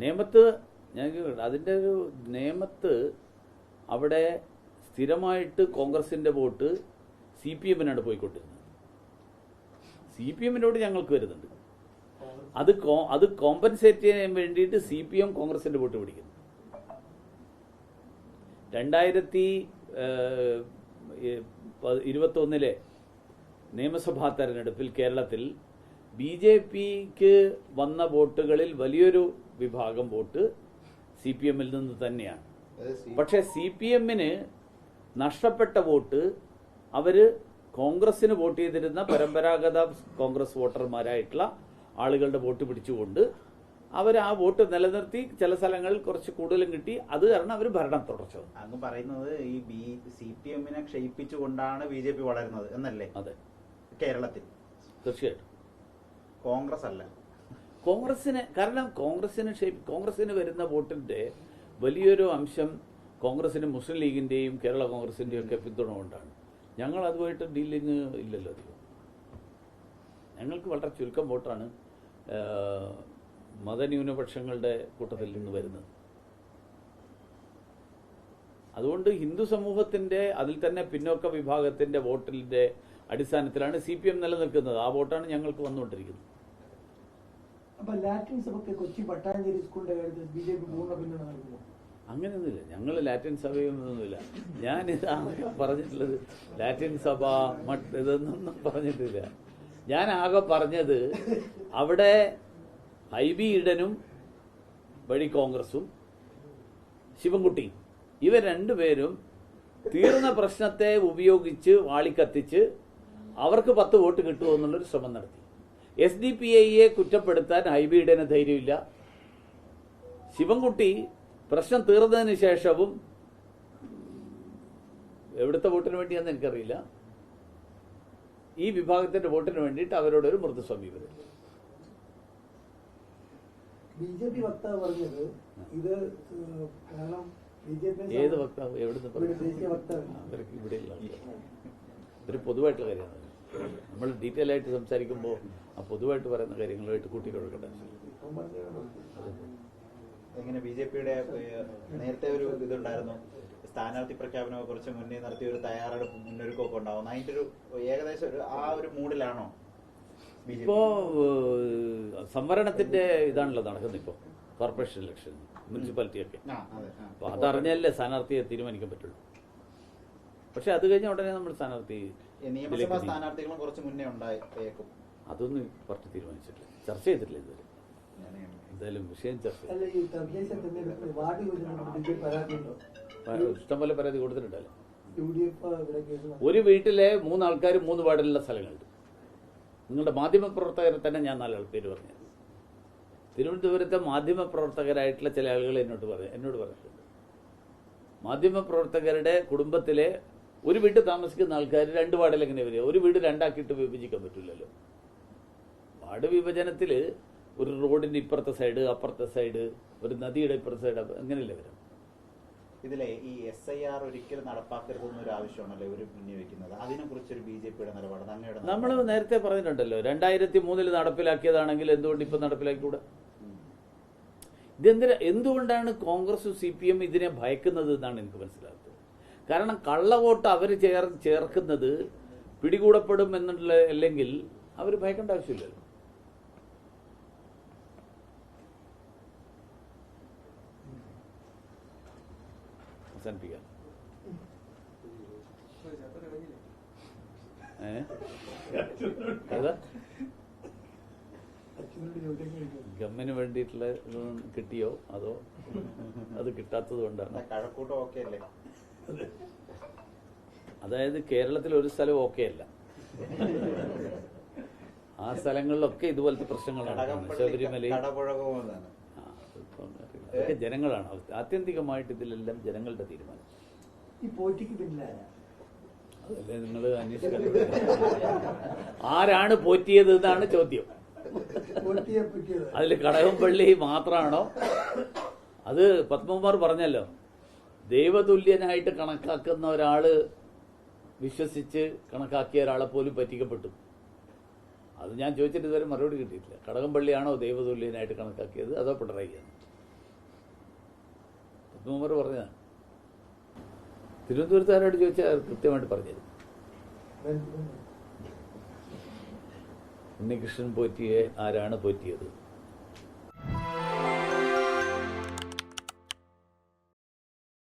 നേമത്ത് ഞാൻ അതിന്റെ ഒരു നേമത്ത് അവിടെ സ്ഥിരമായിട്ട് കോൺഗ്രസിന്റെ വോട്ട് സി പി എമ്മിനാണ് പോയിക്കൊണ്ടിരുന്നത്. സി പി എമ്മിനോട് ഞങ്ങൾക്ക് വരുന്നുണ്ട്. അത് അത് കോമ്പൻസേറ്റ് ചെയ്യാൻ വേണ്ടിയിട്ട് സി പി എം കോൺഗ്രസിന്റെ വോട്ട് പിടിക്കുന്നു. രണ്ടായിരത്തി ഇരുപത്തൊന്നിലെ നിയമസഭാ തെരഞ്ഞെടുപ്പിൽ കേരളത്തിൽ ബി ജെ പിക്ക് വന്ന വോട്ടുകളിൽ വലിയൊരു വിഭാഗം വോട്ട് സി പി എമ്മിൽ നിന്ന് തന്നെയാണ്. പക്ഷേ സി- പി എമ്മിന് നഷ്ടപ്പെട്ട വോട്ട് അവർ കോൺഗ്രസിന് വോട്ട് ചെയ്തിരുന്ന പരമ്പരാഗത കോൺഗ്രസ് വോട്ടർമാരായിട്ടുള്ള ആളുകളുടെ വോട്ട് പിടിച്ചുകൊണ്ട് അവർ ആ വോട്ട് നിലനിർത്തി ചില സ്ഥലങ്ങളിൽ കുറച്ച് കൂടുതലും കിട്ടി. അത് കാരണം അവർ ഭരണം തുടർച്ച. അങ്ങ് പറയുന്നത് ഈ ബി സി പി എമ്മിനെ ക്ഷയിപ്പിച്ചുകൊണ്ടാണ് ബി ജെ പി വളരുന്നത് എന്നല്ലേ? അതെ. കേരളത്തിൽ. തീർച്ചയായിട്ടും. കോൺഗ്രസ് അല്ല കോൺഗ്രസിന് കാരണം കോൺഗ്രസിന് കോൺഗ്രസിന് വരുന്ന വോട്ടിന്റെ വലിയൊരു അംശം കോൺഗ്രസിന് മുസ്ലിം ലീഗിന്റെയും കേരള കോൺഗ്രസിന്റെയും ഒക്കെ പിന്തുണ കൊണ്ടാണ് ഞങ്ങൾ അതുമായിട്ട് ഡീലിങ് ഇല്ലല്ലോ അധികം. ഞങ്ങൾക്ക് വളരെ ചുരുക്കം വോട്ടാണ് മതന്യൂനപക്ഷങ്ങളുടെ കൂട്ടത്തിൽ നിന്ന് വരുന്നത്. അതുകൊണ്ട് ഹിന്ദു സമൂഹത്തിന്റെ അതിൽ തന്നെ പിന്നോക്ക വിഭാഗത്തിന്റെ വോട്ടിന്റെ അടിസ്ഥാനത്തിലാണ് സി പി എം നിലനിൽക്കുന്നത്. ആ വോട്ടാണ് ഞങ്ങൾക്ക് വന്നുകൊണ്ടിരിക്കുന്നത്. അപ്പൊ ലാറ്റിൻ സഭയ്ക്ക് കൊച്ചി പട്ടാഞ്ചേരി സ്കൂളിന്റെ കാര്യത്തിൽ ബി ജെ പി പൂർണ പിന്തുണ നൽകുന്നു അങ്ങനെയൊന്നുമില്ല. ഞങ്ങൾ ലാറ്റിൻ സഭയൊന്നുമില്ല ഞാൻ ഇതാ പറഞ്ഞിട്ടുള്ളത് ലാറ്റിൻ സഭ മറ്റ് ഇതൊന്നും പറഞ്ഞിട്ടില്ല. ഞാൻ ആകെ പറഞ്ഞത് അവിടെ ഹൈബി ഈഡനും വഴി കോൺഗ്രസും ശിവൻകുട്ടി ഇവർ രണ്ടുപേരും തീർന്ന പ്രശ്നത്തെ ഉപയോഗിച്ച് വാളിക്കത്തിച്ച് അവർക്ക് പത്ത് വോട്ട് കിട്ടുമോ എന്നുള്ളൊരു ശ്രമം നടത്തി. എസ് ഡി പി ഐയെ കുറ്റപ്പെടുത്താൻ ഹൈബി ഈഡന് ധൈര്യമില്ല. ശിവൻകുട്ടി പ്രശ്നം തീർന്നതിന് ശേഷവും എവിടുത്തെ വോട്ടിന് വേണ്ടിയാന്ന് എനിക്കറിയില്ല. ഈ വിഭാഗത്തിന്റെ വോട്ടിന് വേണ്ടിയിട്ട് അവരോടൊരു മൃദു സമീപനം ബി ജെ പി വക്താവ് പറഞ്ഞത് ഇത് ഏഹ്, കാരണം ബി ജെ പി ഏത് വക്താവ്? എവിടുന്ന് ഇവിടെ ദേശീയ ഇതൊരു പൊതുവായിട്ടുള്ള കാര്യമാണ്. നമ്മൾ ഡീറ്റെയിൽ ആയിട്ട് സംസാരിക്കുമ്പോൾ ആ പൊതുവായിട്ട് പറയുന്ന കാര്യങ്ങളുമായിട്ട് കൂട്ടിക്കൊടുക്കട്ടെ. എങ്ങനെ ബി ജെ പിയുടെ നേരത്തെ ഒരു ഇതുണ്ടായിരുന്നു. സ്ഥാനാർത്ഥി പ്രഖ്യാപനമെ കുറിച്ച് മുന്നേ നടത്തിയ ഒരു തയ്യാറെടുപ്പ് മുന്നൊരുക്കമൊക്കെ ഉണ്ടാവും. അതിന്റെ ഒരു ഏകദേശം ഒരു ആ ഒരു മൂഡിലാണോ ഇപ്പോ സംവരണത്തിന്റെ ഇതാണല്ലോ നടക്കുന്നത് ഇപ്പോ. കോർപ്പറേഷൻ ഇലക്ഷൻ മുനിസിപ്പാലിറ്റി ആ. അപ്പൊ അതറിഞ്ഞാലേ സ്ഥാനാർത്ഥിയെ തീരുമാനിക്കാൻ പറ്റുള്ളൂ. പക്ഷെ അത് കഴിഞ്ഞ ഉടനെ നമ്മൾ സ്ഥാനാർത്ഥി നിയമസഭാ സ്ഥാനാർത്ഥികളും കുറച്ച് മുന്നേ ഉണ്ടായേക്കും. അതൊന്നും പാർട്ടി തീരുമാനിച്ചിട്ടില്ല. ചർച്ച ചെയ്തിട്ടില്ല ഇതുവരെ. എന്തായാലും വിഷയം ചർച്ച ഇഷ്ടംപോലെ പരാതി കൊടുത്തിട്ടുണ്ടല്ലോ. ഒരു വീട്ടിലെ മൂന്നാൾക്കാർ മൂന്ന് വാർഡിലുള്ള സ്ഥലങ്ങളുണ്ട്. നിങ്ങളുടെ മാധ്യമ പ്രവർത്തകരെ തന്നെ ഞാൻ നാലാൾ പേര് പറഞ്ഞു തിരുവനന്തപുരത്തെ മാധ്യമ പ്രവർത്തകരായിട്ടുള്ള ചില ആളുകൾ എന്നോട് പറഞ്ഞു എന്നോട് പറഞ്ഞിട്ടുണ്ട്. മാധ്യമ പ്രവർത്തകരുടെ കുടുംബത്തിലെ ഒരു വീട്ടിൽ താമസിക്കുന്ന ആൾക്കാർ രണ്ട് വാർഡിൽ എങ്ങനെ വരിക? ഒരു വീട് രണ്ടാക്കിയിട്ട് വിഭജിക്കാൻ പറ്റില്ലല്ലോ വാർഡ് വിഭജനത്തിൽ ഒരു റോഡിന്റെ ഇപ്പുറത്തെ സൈഡ് അപ്പുറത്തെ സൈഡ് ഒരു നദിയുടെ ഇപ്പുറത്തെ സൈഡ് അങ്ങനെയല്ലേ വരാം? ഇതിലെ ഈ എസ് ഐ ആർ ഒരിക്കലും നടപ്പാക്കരുതെന്നൊരു ആവശ്യമാണല്ലോ ഇവർ മുന്നേ വെക്കുന്നത് അതിനെ കുറിച്ചൊരു ബി ജെ പിയുടെ നിലപാട് അങ്ങയുടെ നമ്മൾ നേരത്തെ പറഞ്ഞിട്ടുണ്ടല്ലോ രണ്ടായിരത്തി മൂന്നിൽ നടപ്പിലാക്കിയതാണെങ്കിൽ എന്തുകൊണ്ട് ഇപ്പൊ നടപ്പിലാക്കിക്കൂടെ. ഇതെന്തിനാ എന്തുകൊണ്ടാണ് കോൺഗ്രസും സി പി എം ഇതിനെ ഭയക്കുന്നത് എന്നാണ് എനിക്ക് മനസ്സിലാക്കുന്നത് കാരണം കള്ളവോട്ട് അവർ ചേർ ചേർക്കുന്നത് പിടികൂടപ്പെടും എന്നുള്ള അല്ലെങ്കിൽ അവർ ഭയക്കേണ്ട ആവശ്യമില്ലല്ലോ അവസാനിപ്പിക്കാം. ഗമ്മിന് വേണ്ടിയിട്ടുള്ള കിട്ടിയോ? അതോ അത് കിട്ടാത്തത് കൊണ്ടാണ്? കഴക്കൂട്ടം ഓക്കെ അല്ലേ? അതായത് കേരളത്തിൽ ഒരു സ്ഥലം ഓക്കെ അല്ല. ആ സ്ഥലങ്ങളിലൊക്കെ ഇതുപോലത്തെ പ്രശ്നങ്ങളാണ് ശബരിമല. അതൊക്കെ ജനങ്ങളാണ്. ആത്യന്തികമായിട്ട് ഇതിലെല്ലാം ജനങ്ങളുടെ തീരുമാനം. ഈ പോറ്റിക്ക് അതല്ലേ നിങ്ങൾ അന്വേഷിക്കാൻ ആരാണ് പോറ്റിയത് എന്നാണ് ചോദ്യം. അതിൽ കടകംപള്ളി മാത്രമാണോ അത് പത്മകുമാർ പറഞ്ഞല്ലോ. ദൈവതുല്യനായിട്ട് കണക്കാക്കുന്ന ഒരാൾ വിശ്വസിച്ച് കണക്കാക്കിയ ഒരാളെ പോലും പറ്റിക്കപ്പെട്ടു. അത് ഞാൻ ചോദിച്ചിട്ട് ഇതുവരെ മറുപടി കിട്ടിയിട്ടില്ല. കടകംപള്ളിയാണോ ദൈവതുല്യനായിട്ട് കണക്കാക്കിയത്? അതോ പിണറായിയാണ് ഉമ്മർ പറഞ്ഞതാണ് തിരുവനന്തപുരത്തുകാരോട് ചോദിച്ചാൽ കൃത്യമായിട്ട് പറഞ്ഞത് ഉണ്ണികൃഷ്ണൻ പോറ്റിയെ ആരാണ് പോറ്റിയത്?